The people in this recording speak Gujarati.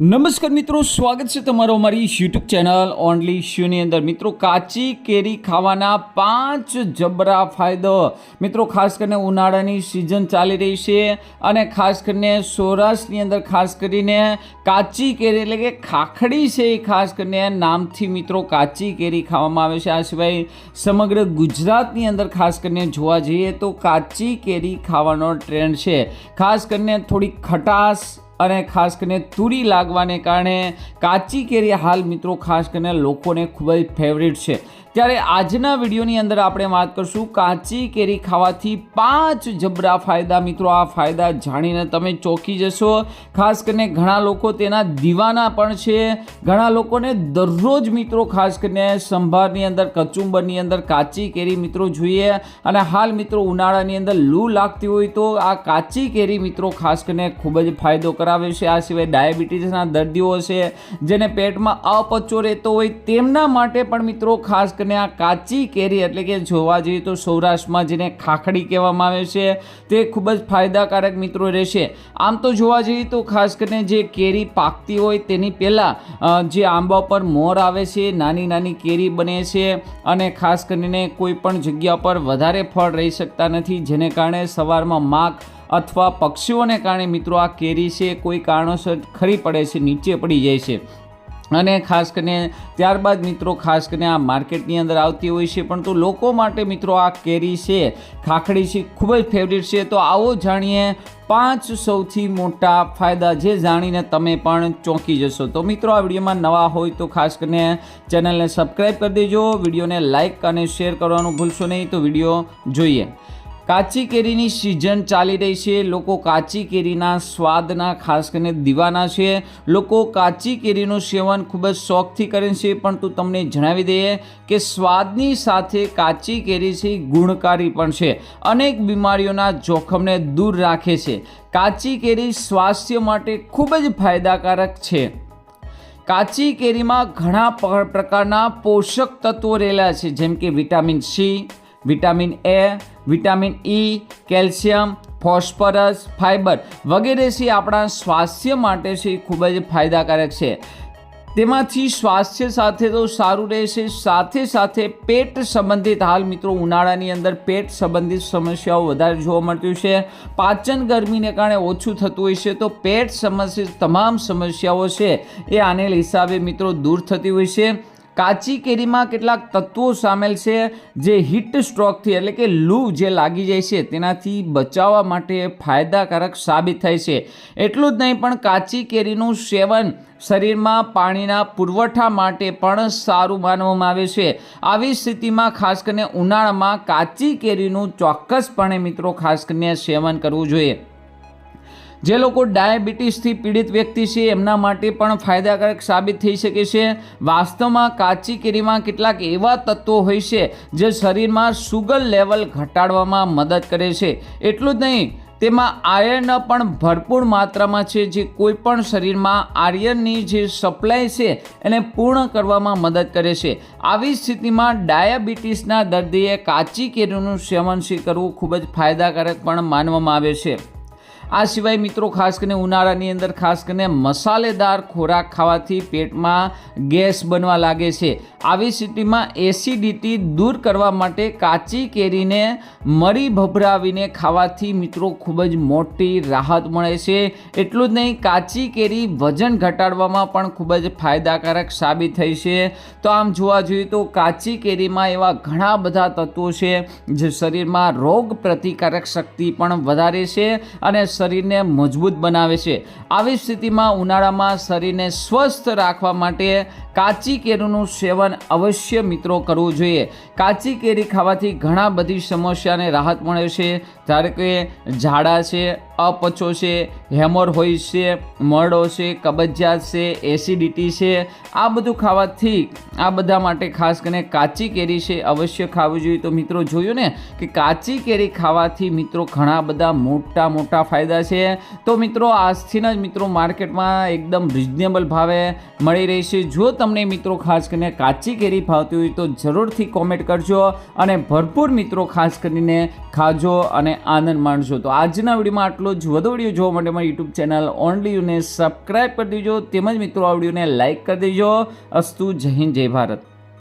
નમસ્કાર મિત્રો, સ્વાગત છે તમારો અમારી યુટ્યુબ ચેનલ ઓનલી શ્યુની અંદર. મિત્રો, કાચી કેરી ખાવાના પાંચ જબરા ફાયદો. મિત્રો, ખાસ કરીને ઉનાળાની સિઝન ચાલી રહી છે અને ખાસ કરીને સૌરાષ્ટ્રની અંદર ખાસ કરીને કાચી કેરી એટલે કે ખાખડી છે એ ખાસ કરીને નામથી મિત્રો કાચી કેરી ખાવામાં આવે છે. આ સિવાય સમગ્ર ગુજરાતની અંદર ખાસ કરીને જોવા જઈએ તો કાચી કેરી ખાવાનો ટ્રેન્ડ છે. ખાસ કરીને થોડી ખટાશ અને ખાસ કરીને તુરી લાગવાને કારણે કાચી કેરી હાલ મિત્રો ખાસ કરીને લોકોને ખૂબ જ ફેવરિટ છે. ત્યારે આજના વિડીયોની અંદર આપણે વાત કરશું કાચી કેરી ખાવાથી પાંચ જબરા ફાયદા. મિત્રો, આ ફાયદા જાણીને તમે ચોંકી જશો. ખાસ કરીને ઘણા લોકો તેના દીવાના પણ છે. ઘણા લોકોને દરરોજ, મિત્રો, ખાસ કરીને સંભારની અંદર, કચુંબરની અંદર કાચી કેરી, મિત્રો, જોઈએ. અને હાલ, મિત્રો, ઉનાળાની અંદર લૂ લાગતી હોય તો આ કાચી કેરી, મિત્રો, ખાસ કરીને ખૂબ જ ફાયદો કરાવે છે. આ સિવાય ડાયાબિટીસના દર્દીઓ છે જેને પેટમાં અપચો રહેતો હોય તેમના માટે પણ, મિત્રો, ખાસ કરીને આ કાચી કેરી એટલે કે જોવા જઈએ તો સૌરાષ્ટ્રમાં જેને ખાખડી કહેવામાં આવે છે, તે ખૂબ જ ફાયદાકારક મિત્રો રહેશે. આમ તો જોવા જઈએ તો ખાસ કરીને જે કેરી પાકતી હોય તેની પહેલાં જે આંબા પર મોર આવે છે, નાની નાની કેરી બને છે અને ખાસ કરીને કોઈ પણ જગ્યા પર વધારે ફળ રહી શકતા નથી, જેને કારણે સવારમાં માગ અથવા પક્ષીઓને કારણે મિત્રો આ કેરી છે કોઈ કારણોસર ખરી પડે છે, નીચે પડી જાય છે. અને ખાસ કરીને ત્યારબાદ મિત્રો ખાસ કરીને આ માર્કેટની અંદર આવતી હોય છે, પરંતુ લોકો માટે મિત્રો આ કેરી છે, ખાખડી છે, ખૂબ જ ફેવરિટ છે. તો આવો જાણીએ પાંચ સૌથી મોટા ફાયદા જે જાણીને તમે પણ ચોંકી જશો. તો મિત્રો આ વિડીયોમાં નવા હોય તો ખાસ કરીને ચેનલને સબસ્ક્રાઈબ કરી દેજો, વિડીયોને લાઇક અને શેર કરવાનું ભૂલશો નહીં. તો વીડિયો જોઈએ. કાચી કેરીની સિઝન ચાલી રહી છે. લોકો કાચી કેરીના સ્વાદના, ખાસ કરીને દીવાના છે. લોકો કાચી કેરીનું સેવન ખૂબ જ શોખથી કરે છે. પરંતુ તમને જણાવી દઈએ કે સ્વાદની સાથે કાચી કેરી છે ગુણકારી પણ છે. અનેક બીમારીઓના જોખમને દૂર રાખે છે. કાચી કેરી સ્વાસ્થ્ય માટે ખૂબ જ ફાયદાકારક છે. કાચી કેરીમાં ઘણા પ્રકારના પોષક તત્વો રહેલા છે, જેમ કે vitamin C vitamin A, vitamin E, calcium, phosphorus fibre વગેરે છે આપણા સ્વાસ્થ્ય માટે છે ખૂબ જ ફાયદાકારક છે. તેમાંથી સ્વાસ્થ્ય સાથે તો સારું રહેશે. સાથે સાથે પેટ સંબંધિત હાલ મિત્રો ઉનાળાની અંદર પેટ સંબંધિત સમસ્યાઓ વધારે જોવા મળતી છે. પાચન ગરમીને કારણે ઓછું થતું હોય છે તો પેટ સંબંધિત તમામ સમસ્યાઓ છે એ આને હિસાબે મિત્રો દૂર થતી હોય છે. કાચી કેરીમાં કેટલાક તત્વો સામેલ છે, જે હીટ સ્ટ્રોકથી એટલે કે લૂ જે લાગી જાય છે, તેનાથી બચાવવા માટે ફાયદાકારક સાબિત થાય છે. એટલું જ નહીં, પણ કાચી કેરીનું સેવન શરીરમાં પાણીના પુરવઠા માટે પણ સારું માનવામાં આવે છે. આવી સ્થિતિમાં ખાસ કરીને ઉનાળામાં કાચી કેરીનું ચોક્કસપણે મિત્રો ખાસ કરીને સેવન કરવું જોઈએ. જે લોકો ડાયાબિટીસથી પીડિત વ્યક્તિ છે, એમના માટે પણ ફાયદાકારક સાબિત થઈ શકે છે. વાસ્તવમાં કાચી કેરીમાં કેટલાક એવા તત્વો હોય છે, જે શરીરમાં સુગર લેવલ ઘટાડવામાં મદદ કરે છે. એટલું જ નહીં, તેમાં આયર્ન પણ ભરપૂર માત્રામાં છે, જે કોઈ પણ શરીરમાં આયર્નની જે સપ્લાય છે, એને પૂર્ણ કરવામાં મદદ કરે છે. આવી સ્થિતિમાં ડાયાબિટીસના દર્દીએ કાચી કેરીનું સેવન કરવું ખૂબ જ ફાયદાકારક પણ માનવામાં આવે છે. આ સિવાય મિત્રો ખાસ કરીને ઉનાળાની અંદર ખાસ કરીને મસાલેદાર ખોરાક ખાવાથી પેટમાં ગેસ બનવા લાગે છે. આવી સ્થિતિમાં એસિડિટી દૂર કરવા માટે કાચી કેરીને મરી ભભરાવીને ખાવાથી મિત્રો ખૂબ જ મોટી રાહત મળે છે. એટલું જ નહીં, કાચી કેરી વજન ઘટાડવામાં પણ ખૂબ જ ફાયદાકારક સાબિત થઈ છે. તો આમ જોવા જોઈએ તો કાચી કેરીમાં એવા ઘણા બધા તત્વો છે, જે શરીરમાં રોગ પ્રતિકારક શક્તિ પણ વધારે છે અને શરીરને મજબૂત બનાવે છે. આવી સ્થિતિમાં ઉનાળામાં શરીરને સ્વસ્થ રાખવા માટે કાચી કેરીનું સેવન અવશ્ય મિત્રો કરવું જોઈએ. કાચી કેરી ખાવાથી ઘણા બધી સમસ્યાને રાહત મળે છે. ધારો કે ઝાડા છે અપચો છે હેમોરહોઈડ છે, મળો છે, કબજિયાત છે, એસિડિટી છે, આ બધું ખાવાથી આ બધા માટે ખાસ કરીને કાચી કેરી છે અવશ્ય ખાવી જોઈએ. તો મિત્રો જોયું ને કે કાચી કેરી ખાવાથી મિત્રો ઘણા બધા મોટા મોટા ફાયદા છે. તો મિત્રો આજથી જ મિત્રો માર્કેટમાં એકદમ રિઝનેબલ ભાવે મળી રહી છે. જો તમને મિત્રો ખાસ કરીને કાચી કેરી ભાવતી હોય તો જરૂરથી કોમેન્ટ કરજો અને ભરપૂર મિત્રો ખાસ કરીને ખાજો અને આનંદ માણજો. તો આજના વિડીયોમાં આટલું જ એટલો જ વધુ વીડિયો જોવા માટે મારી યુટ્યુબ ચેનલ ઓનલી યુને સબસ્ક્રાઈબ કરી દેજો. તેમજ મિત્રો, આ વિડીયોને લાઇક કરી દેજો. અસ્તુ જય હિન્દ, જય ભારત.